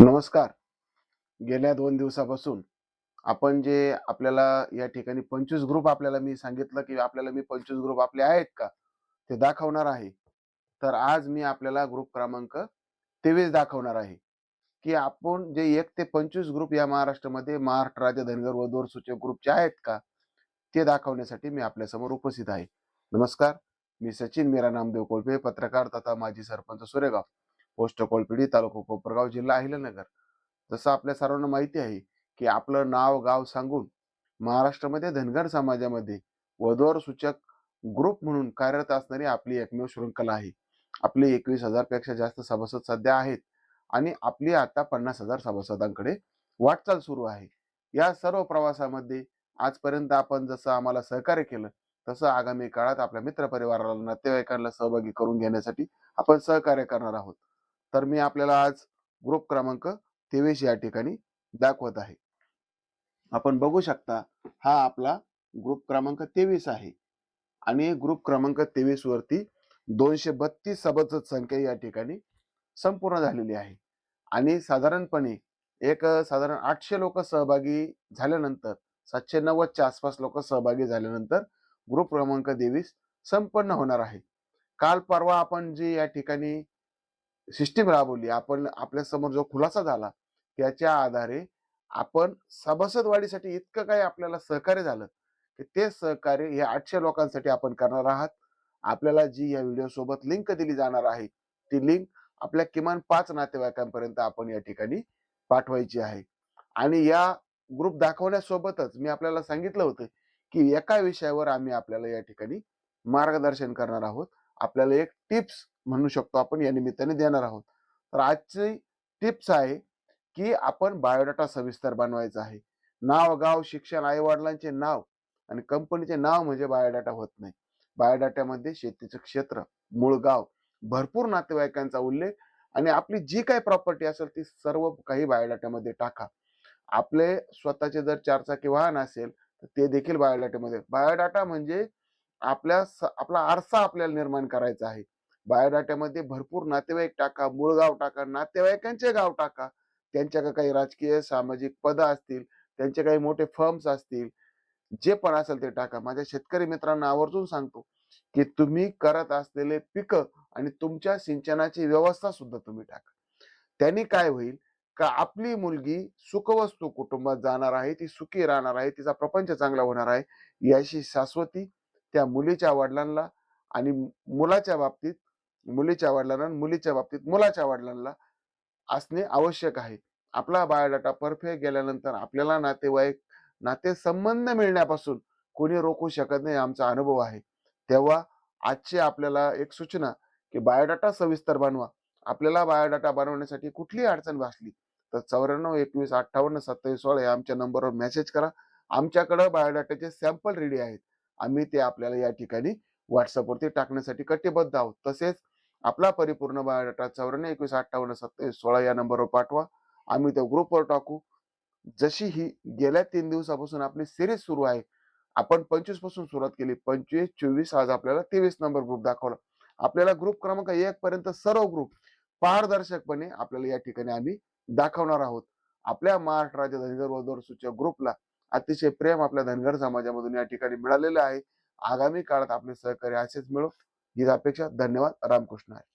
नमस्कार. गेल्या दोन दिवसापासून आपण जे आपल्याला या ठिकाणी पंचवीस ग्रुप आपल्याला मी सांगितलं की आपल्याला मी पंचवीस ग्रुप आपले आहेत का? ते दाखवणार आहे. तर आज मी आपल्याला ग्रुप क्रमांक तेवीस दाखवणार आहे. की आपण जे एक ते पंचवीस ग्रुप या महाराष्ट्रामध्ये महाराष्ट्र राज्य धनगर व दोर सूचक ग्रुपचे आहेत का? ते दाखवण्यासाठी मी आपल्यासमोर उपस्थित आहे. नमस्कार. मी सचिन. मीरा नामदेव कोळपे पत्रकार तथा माजी सरपंच सुरेगाव. पोस्ट कोलपिडी तालुका कोपरगाव जिल्हा अहिल्यानगर. जसं आपल्या सर्वांना माहिती आहे की आपलं नाव गाव सांगून महाराष्ट्रामध्ये धनगर समाजामध्ये वधोर सूचक ग्रुप म्हणून कार्यरत असणारी आपली एकमेव शृंखला आहे. आपली एकवीस हजारपेक्षा जास्त सभासद सध्या आहेत आणि आपली आता पन्नास हजार सभासदांकडे वाटचाल सुरू आहे. या सर्व प्रवासामध्ये आजपर्यंत आपण जसं आम्हाला सहकार्य केलं तसं आगामी काळात आपल्या मित्रपरिवाराला नातेवाईकांना सहभागी करून घेण्यासाठी आपण सहकार्य करणार आहोत. तर मी आपल्याला आज ग्रुप क्रमांक तेवीस या ठिकाणी दाखवत आहे. आपण बघू शकता हा आपला ग्रुप क्रमांक तेवीस आहे. आणि ग्रुप क्रमांक तेवीस वरती दोनशे बत्तीस सभासद संख्या या ठिकाणी संपूर्ण झालेली आहे. आणि साधारणपणे एक साधारण आठशे लोक सहभागी झाल्यानंतर सातशे नव्वदच्या आसपास लोक सहभागी झाल्यानंतर ग्रुप क्रमांक तेवीस संपन्न होणार आहे. काल परवा आपण जी या ठिकाणी सिस्टीम राबवली. आपण आपल्यासमोर जो खुलासा झाला त्याच्या आधारे आपण सभासद वाढीसाठी इतकं काही आपल्याला सहकार्य झालं की ते सहकार्य हे आठशे लोकांसाठी आपण करणार आहात. आपल्याला जी या व्हिडिओ सोबत लिंक दिली जाणार आहे ती लिंक आपल्या किमान पाच नातेवाईकांपर्यंत आपण या ठिकाणी पाठवायची आहे. आणि या ग्रुप दाखवण्यासोबतच मी आपल्याला सांगितलं होतं की एका विषयावर आम्ही आपल्याला या ठिकाणी मार्गदर्शन करणार आहोत. आपल्याला एक टिप्स म्हणू शकतो आपण या निमित्ताने देणार आहोत. तर आजची टिप्स आहे की आपण बायोडाटा सविस्तर बनवायचा आहे. नाव गाव शिक्षण आईवडिलांचे नाव आणि कंपनीचे नाव म्हणजे बायोडाटा होत नाही. बायोडाट्यामध्ये शेतीचं क्षेत्र मूळ गाव भरपूर नातेवाईकांचा उल्लेख आणि आपली जी काही प्रॉपर्टी असेल ती सर्व काही बायोडाट्यामध्ये टाका. आपले स्वतःचे जर चारचाकी वाहन असेल तर ते देखील बायोडाट्यामध्ये बायोडाटा म्हणजे आपल्या स- आपला आरसा आपल्याला निर्माण करायचा आहे. बायोडाट्यामध्ये भरपूर नातेवाईक टाका मूळ गाव टाका नातेवाईकांचे गाव टाका. त्यांच्याकडे काही राजकीय सामाजिक पद असतील त्यांचे काही मोठे फर्म्स असतील जे पण असेल ते टाका. माझ्या शेतकरी मित्रांना आवर्जून सांगतो की तुम्ही करत असलेले पिकं आणि तुमच्या सिंचनाची व्यवस्था सुद्धा तुम्ही टाका. त्यांनी काय होईल का आपली मुलगी सुखवस्तू कुटुंबात जाणार आहे ती सुखी राहणार आहे तिचा प्रपंच चांगला होणार आहे याशी शाश्वती त्या मुलीच्या वडिलांना आणि मुलाच्या बाबतीत मुलीच्या वडिलांना मुलीच्या बाबतीत मुलाच्या वडिलांना असणे आवश्यक आहे. आपला बायोडाटा परफेक्ट गेल्यानंतर आपल्याला नातेवाईक नाते संबंध मिळण्यापासून कोणी रोखू शकत नाही आमचा अनुभव आहे. तेव्हा आजची आपल्याला एक सूचना की बायोडाटा सविस्तर बनवा. आपल्याला बायोडाटा बनवण्यासाठी कुठलीही अडचण भासली? तर चौऱ्याण्णव एकवीस अठ्ठावन्न सत्तावीस सोळा या आमच्या नंबरवर मेसेज करा. आमच्याकडं बायोडाटाचे सॅम्पल रेडी आहेत. आम्ही ते आपल्याला या ठिकाणी व्हॉट्सअपवरती टाकण्यासाठी कटिबद्ध आहोत. तसेच आपला परिपूर्ण बायोडाटा चौऱ्याण्णव एकवीस अठ्ठावन्न सत्तावीस सोळा या नंबरवर पाठवा. आम्ही त्या ग्रुपवर टाकू. जशी ही गेल्या तीन दिवसापासून आपली सिरीज सुरू आहे आपण पंचवीसपासून सुरुवात केली. पंचवीस चोवीस आज आपल्याला तेवीस नंबर ग्रुप दाखवला. आपल्याला ग्रुप क्रमांक एक पर्यंत सर्व ग्रुप पारदर्शकपणे आपल्याला या ठिकाणी आम्ही दाखवणार आहोत. आपल्या महाराष्ट्र राज्य धनगर वधूवर सूचक ग्रुपला अतिशय प्रेम आपल्या धनगर समाजामधून या ठिकाणी मिळालेलं आहे. आगामी काळात आपले सहकार्य असेच मिळो. हीच अपेक्षा. धन्यवाद. रामकृष्ण आहे